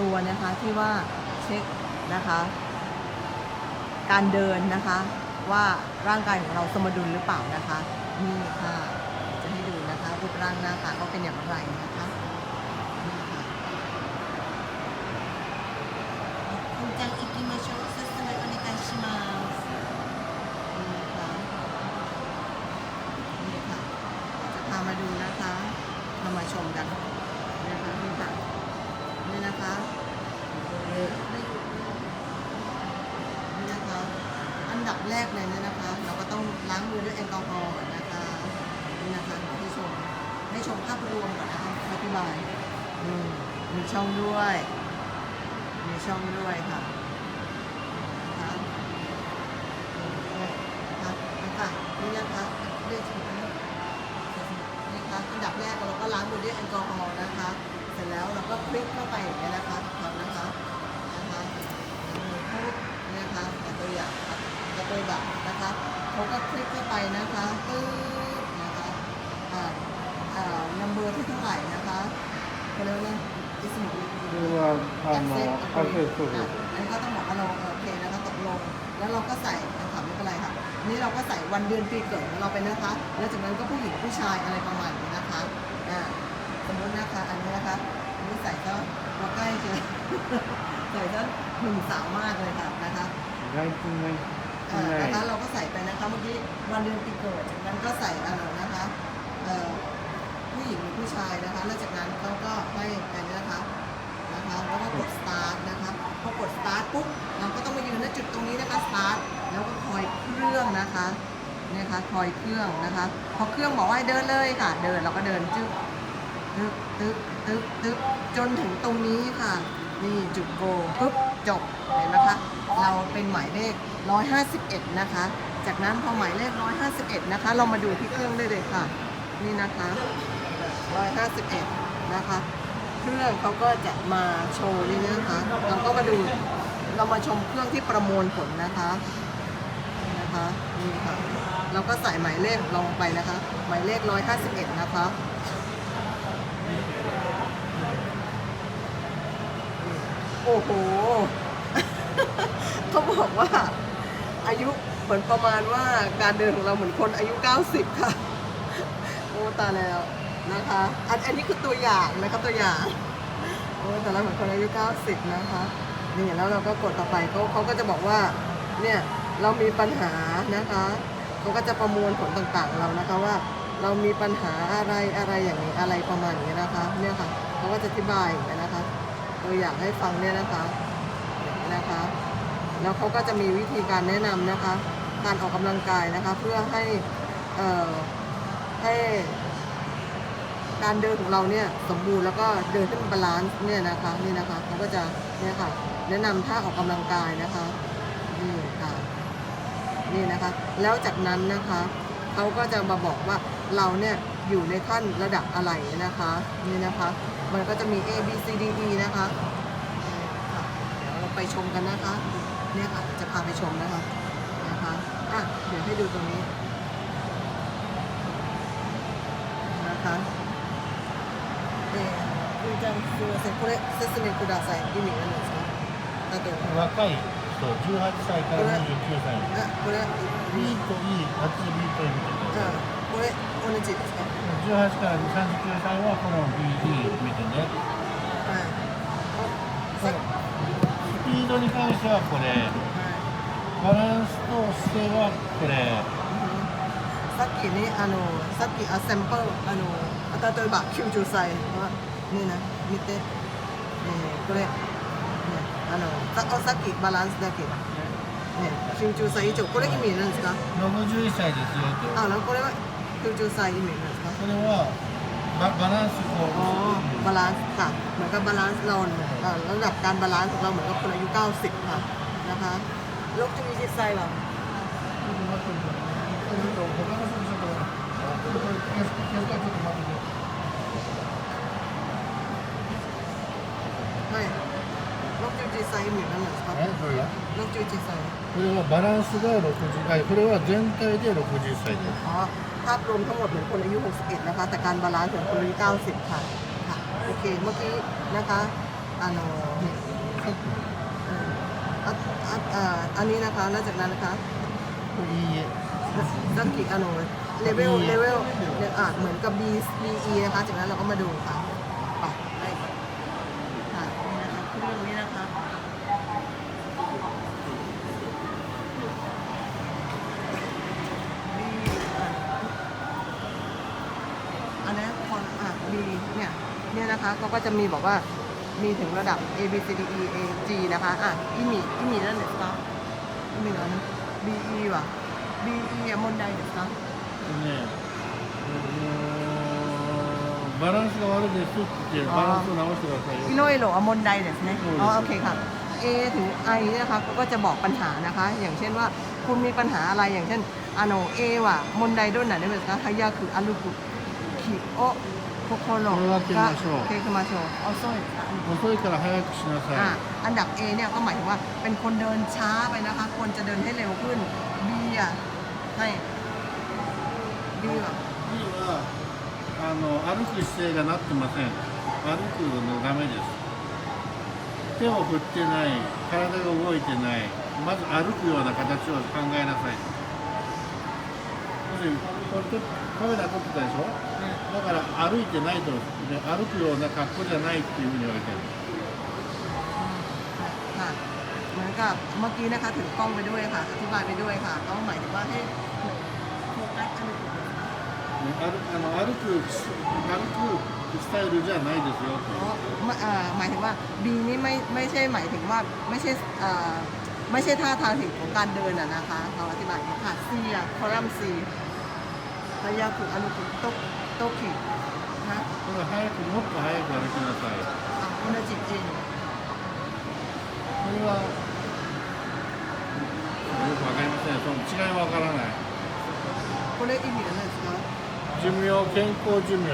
ตัวนะคะที่ว่าเช็คนะคะ การเดินนะคะ ว่าร่างกายของเราสมดุลหรือเปล่านะคะ นี่ค่ะ จะให้ดูนะคะรูปร่างหน้าตาก็เป็นอย่างไรนะคะมานี่ค่ะจะพามาดูนะคะพามาชมกันนะคะนี่ค่ะ นี่นะคะนี่นะคะ อันดับแรกเลยเนี่ยนะคะ เราก็ต้องล้างมือด้วยแอลกอฮอล์นะคะนี่นะคะให้ชมให้ชมภาพรวมก่อนนะคะอธิบายมีช่องด้วย มีช่องด้วยค่ะนี่นะคะเรียกชื่อนะนี่คะอันดับแรกเราก็ล้างมือด้วยแอลกอฮอล์นะคะ ร็จแล้วเราก็คลิกเข้าไปอย่างนี้นะคะทำนะคะนะคะปุ๊บนี่นะคะตัวอย่างตัวแบบนะคะเขาก็คลิกเข้าไปนะคะปึ๊บนะคะอ่าอ่านำเบอร์ที่เท่าไหร่นะคะเขเรื่องอิสมุเรียกว่าทำหมอก็คือสุด อันนี้ก็ต้องบอกว่าเราโอเคนะคะตกลง แล้วเราก็ใส่นะคะไม่เป็นไรค่ะอันนี้เราก็ใส่วันเดือนปีเกิดของเราไปนะคะ แล้วจากนั้นก็ผู้หญิงผู้ชายอะไรประมาณนี้นะคะ นู้นนะคะ อันนี้นะคะนนี้ใส่ก็มาใกล้เจอใส่ก็หนุ่มสาวมากเลยค่ะนะคะได้จริงเลยนะคะเราก็ใส่ไปนะคะเมื่อกี้วันเดือนปีเกิดนั้นก็ใส่เออนะคะเอ่อผู้หญิงหรือผู้ชายนะคะ แล้วจากนั้นเราก็ให้อันนี้นะคะนะคะแล้วก็กดสตาร์ทนะคะพอกดสตาร์ทปุ๊บเราก็ต้องมายืนณจุดตรงนี้นะคะสตาร์ทแล้วก็คอยเครื่องนะคะนะคะคอยเครื่องนะคะ พอเครื่องบอกว่าเดินเลยค่ะ เดินเราก็เดินจึ๊บ ตึ๊บตึ๊บตึ๊บตึ๊บจนถึงตรงนี้ค่ะ นี่จุดโกปุ๊บจบเห็นไหมคะเราเป็นหมายเลข 151 นะคะ จากนั้นพอหมายเลข 151 นะคะ เรามาดูที่เครื่องได้เลยค่ะ นี่นะคะ 151 นะคะ เครื่องเขาก็จะมาโชว์นี่นะคะ เราก็มาดูเรามาชมเครื่องที่ประมวลผลนะคะนี่นะคะนี่ค่ะเราก็ใส่หมายเลขลงไปนะคะ หมายเลข 151 นะคะ โอ้โหเขาบอกว่า อายุเหมือนประมาณว่าการเดินของเราเหมือนคนอายุ 90 ค่ะ โอ้ตายแล้วนะคะ อันอันนี้คือตัวอย่างนะคะตัวอย่างโอ้แต่ละเหมือนคนอายุ 90 นะคะนี่แล้วเราก็กดต่อไปเขาเขาก็จะบอกว่าเนี่ยเรามีปัญหานะคะเขาก็จะประมวลผลต่างๆเรานะคะว่า เรามีปัญหาอะไรอะไรอย่างนี้อะไรประมาณนี้นะคะ เนี่ยค่ะเขาก็จะอธิบายนะคะ ตัวอย่างให้ฟังเนี่ยนะคะนะคะ แล้วเขาก็จะมีวิธีการแนะนำนะคะ การออกกำลังกายนะคะ เพื่อให้เอ่อให้การเดินของเราเนี่ยสมบูรณ์แล้วก็เดินให้นบาลานซ์เนี่ยนะคะนี่นะคะเขาก็จะเนี่ยค่ะแนะนำท่าออกกำลังกายนะคะนี่ค่ะนี่นะคะ แล้วจากนั้นนะคะเขาก็จะมาบอกว่าเราเนี่ยอยู่ในขั้นระดับอะไรนะคะ นี่นะคะ มันก็จะมี A B C D E นะคะค่ะเดี๋ยวเราไปชมกันนะคะ เนี่ยค่ะ จะพาไปชมนะคะ นะคะ อ่ะ เดี๋ยวให้ดูตรงนี้ นะคะえー、ふーちゃんすみません、これ説明ください。意味何ですかだと、若い人18歳から29歳あ、これ、 B と E 初 B と E 見てくださいあ、これ、同じですか18から39歳はこの BE 見て ね、はい、スピードに関してはこれ、はい、バランスと姿勢はこれ、さっきねあのさっきあ先輩あの例えば九十歳はねな見て、え、これ、ね、あのささっきバランスだけ。ね、90歳以上、これ意味なんですか ?61 歳ですよ。あ、これは90歳意味なんですか？これは ババランスこ อ๋อ う บาลานซ์ค่ะ เหมือนกับบาลานซ์เราเอ่อระดับการบาลานซ์ของเราเหมือนกับคนอายุ 90 ค่ะ นะคะโลกจะมีจิตใจแบบ はいロック実際意味何なんですかえどれだロック実際これはバランスが60はいこれは全体で60歳です อ๋อภ าพรวมทั้งหมดเหมือนคนอายุ 61 นะคะ แต่การบาลานซ์ของคนอายุ 90 ค่ะค่ะ โอเค เมื่อกี้นะคะอันอันนี้นะคะแล้วจากนั้นนะคะดักกี้อันเลเวลเลเวลอ่าเหมือนกับ B B E นะคะ จากนั้นเราก็มาดูค่ะ นี่ยนะคะเขาก็จะมีบอกว่ามีถึงระดับ A B C D E A G นะคะอ่ะอีมีอีมีนั่นเนี่ยครับอีมีนั่น B E ว่ะ B E อ่ะมนไดเนี่ยครับ ねあのバランスが悪いですって言ってバランスを直してくださいよ อิโนเอโรอะมนไดเดสเนี่ย โอ้ย อ๋อโอเคค่ะ A ถึง I เนี่ยนะคะเขาก็จะบอกปัญหานะคะ อย่างเช่นว่าคุณมีปัญหาอะไรอย่างเช่นあの A ว่ะมนไดโดนไหนได้ไหมค ะฮายาคืออารุกุคิโอโคโคโร これは決めましょう เคคุมาโชอ๋อโซ่ค่ะ 遅いから早くしなさ อ่ะ い อันดับ A เนี่ยก็หมายถึงว่าเป็นคนเดินช้าไปนะคะ ควรจะเดินให้เร็วขึ้น B อ่ะให้ B ว่ะ B はあの歩く姿勢がなってません歩くのダメです手を振ってない体が動いてないまず歩くような形を考えなさい 要するにこれとカメラ撮ってたでしょだから歩いてないと、ね、歩くような格好じゃないっていうふうに言われてる ค่ะเหมือนกับเมื่อกี้นะคะถือกล้องไปด้วยค่ะ อธิบายไปด้วยค่ะก็หมายถึงว่าให้โฟกัสอันนี้ ね歩あの歩く歩くスタイルじゃないですよ อ๋อไม่เอ่อหมายถึงว่า B นี่ไม่ไม่ใช่หมายถึงว่าไม่ใช่เอ่อไม่ใช่ท่าทางถึงของการเดินอ่ะนะคะเขาอธิบายอย่างนี้ค่ะ C อ่ะคอลัมน์ C 早く歩くと時この早くもっと早く歩きなさい。あ同じ字に。これはよくわかりません。その違いはわからない。これ意味がないですか？寿命健康寿命。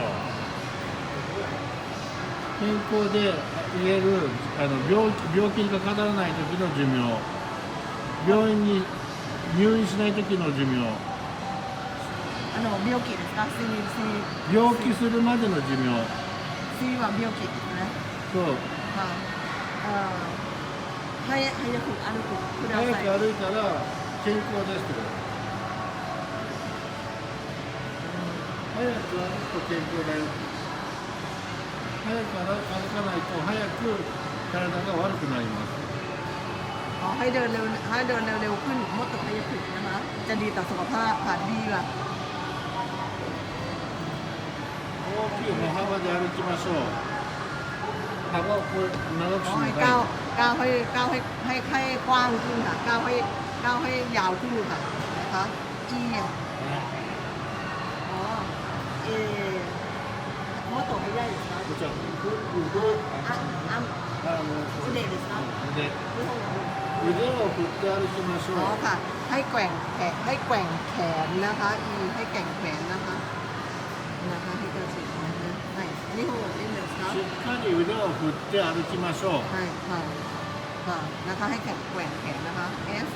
健康で言えるあの病気病気にかからない時の寿命。病院に入院しない時の寿命。あの病気ですか C C 病気するまでの寿命 C は病気ですねそうはいเอ่อให้ให้ยาคุอนุคุくだ早さいく歩いたら健康ですってこと早く歩くと健康だよ早く歩かないと早く体が悪くなります อ๋อให้เดินเร็วให้เดินเร็วๆขึ้นมดตกพยาคุนะคะ จะดีต่อสุขภาพค่ะดีว่ะ 大きい歩幅で歩きましょう幅をこれ長く อ๋ し อให้ な ก้าว さ ก้าวให้ก้าวให้ให้ให้กว้างขึ้นค่ะก้าวให้ก้าวให้ยาวขึ้นค่ะนะคะอีอ่ะ いね อ๋อเอมดตกพยาคุครับ こっちはこれอ่ะอ่ะ あの อุเดですか腕ไม่ต้องหรอก 腕を振って歩きましょ อ๋อ う ค่ะ ให้แกว่งแขนให้แกว่งแขนนะคะอีให้แกว่งแขนนะคะนะคะ 2歩でいいんですかしっかり腕を振って歩きましょうはいはいはいนะคะให้แข็แกร่แขนนะคะ F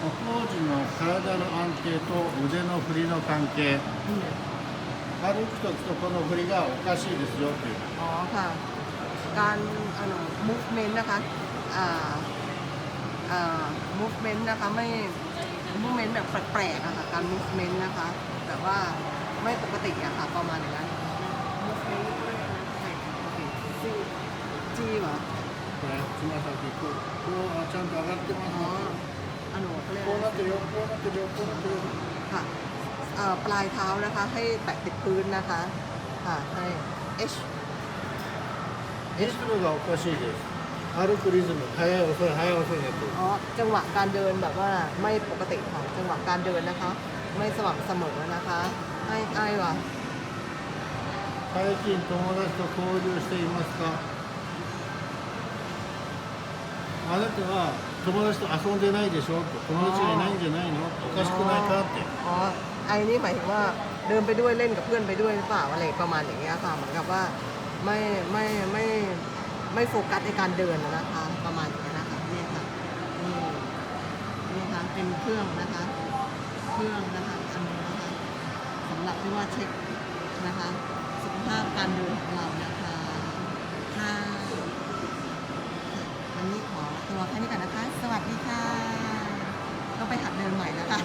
歩行時の体の安定と腕の振りの関係、歩く時とこの振りがおかしいですよっていうอ๋อค่ะ การあの movement นะคะอ่าอ่า movement นะคะไม่ movement แบบแปลกๆอะคะการ movement นะคะแบบว่า ไม่ปกติอะค่ะประมาณอย่างนั้น movement ใช่โอเค G G เหรอ これつま先こうこうあちゃんと上がってま อ๋อ す อันหนูเขาเรียก こ อะ う ไร なってるよこうなってるよこうなってるよ ค่ะเอ่อปลายเท้านะคะ ให้แตะติดพื้นนะคะ ค่ะ ให้ H リズムがおかしいです歩くリズム速い遅い速い遅いになってる อ๋อ จังหวะการเดินแบบว่าไม่ปกติค่ะ จังหวะการเดินนะคะ ไม่สม่ำเสมอนะคะ ให้ไอ้ว่ะ 最近友達と交流していますかあなたは友達と遊んでないでしょ友達がいないんじゃないのおかしくないかって อ๋อ ไอ้นี่หมายถึงว่าเดินไปด้วยเล่นกับเพื่อนไปด้วยหรือเปล่าอะไรประมาณอย่างเงี้ยค่ะ เหมือนกับว่าไม่ไม่ไม่ไม่โฟกัสในการเดินนะคะ ประมาณอย่างเงี้ยนะคะเนี่ยค่ะนี่นี่ค่ะเป็นเครื่องนะคะ เครื่องนะคะอันนี้นะคะส ำหรับที่ว่าเช็คนะคะ สุขภาพการเดินของเรานะคะค่ะวันนี้ขอตัวแค่นี้ก่อนนะคะ สวัสดีค่ะ ต้องไปหัดเดินใหม่แล้วค่ะ